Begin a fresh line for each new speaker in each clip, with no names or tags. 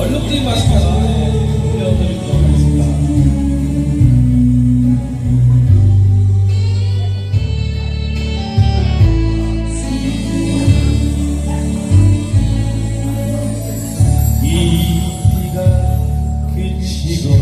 얼룩들이 마시면서 올려드리도록 하겠습니다. 이 비가 그치고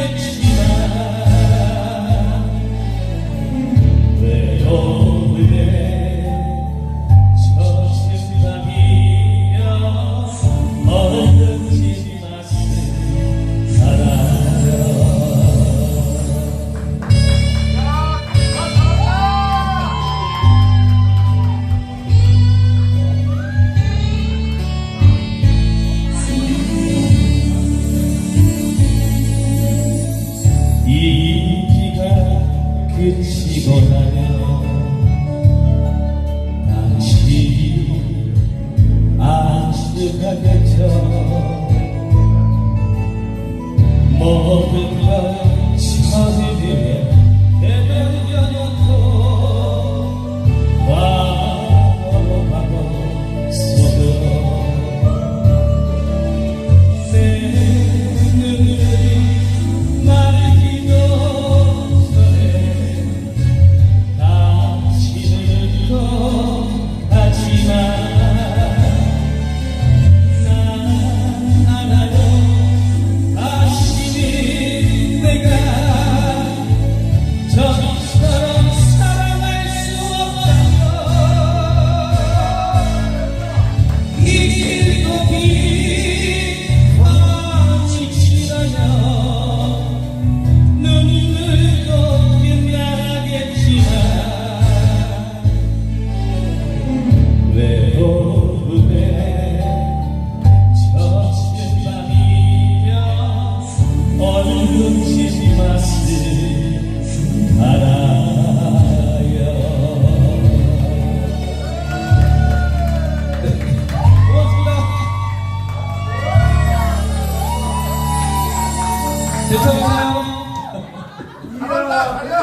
Virginia. 맺혀 먹을까 대통령 사랑합니다.